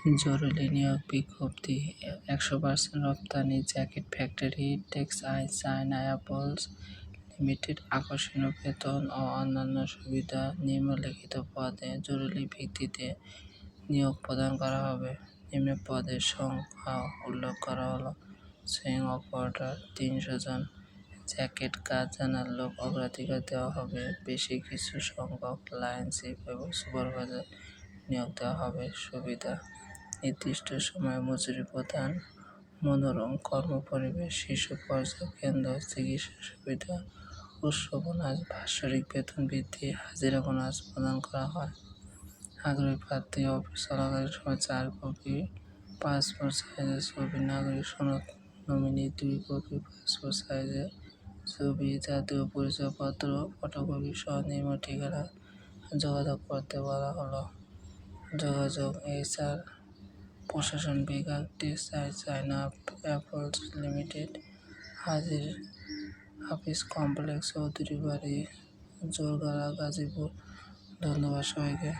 জরুরি নিয়োগ বিজ্ঞপ্তি, একশো পার্সেন্ট রপ্তানি, jacket factory, textile, China Apples Limited, আকর্ষণীয় বেতন ও অন্যান্য সুবিধা নিম্নলিখিত পদে জরুরি ভিত্তিতে নিয়োগ প্রদান করা হবে। নিম্ন পদের সংখ্যা উল্লেখ করা হলো, সুইং অপারেটর তিনশো জন, জ্যাকেট কাজ জানার লোক অগ্রাধিকার দেওয়া হবে, বেশি কিছু সংখ্যক লাইনশিপ এবং সুপারভাইজার নিয়োগ দেওয়া হবে, সুবিধা নির্দিষ্ট সময়ে মজুরি প্রদান, মনোরম কর্মপরিবেশ, শিশু পর্যায়, কেন্দ্র, চিকিৎসা সুবিধা, উৎসব বোনাস বাৎসরিক বেতন বৃদ্ধি, হাজিরা বোনাস প্রদান করা হয়। আগ্রহী প্রার্থী, অফিস চলাকালীন সময় চার কপি, পাসপোর্ট সাইজের ছবি, নাগরিক সনদ নমিনি, দুই কপি, পাসপোর্ট সাইজের ছবি, জাতীয় পরিচয়পত্র, ফটোকপি সহ নিম্ন ঠিকানা যোগাযোগ করতে বলা হলো। যোগাযোগ এইচআর প্রশাসন বিভাগ, টেক্সটাইল চায়না অ্যাপলস লিমিটেড, হাজির হাফিজ কমপ্লেক্স, চৌধুরী বাড়ি, জোরগাড়া, গাজীপুর। ধন্যবাদ সবাইকে।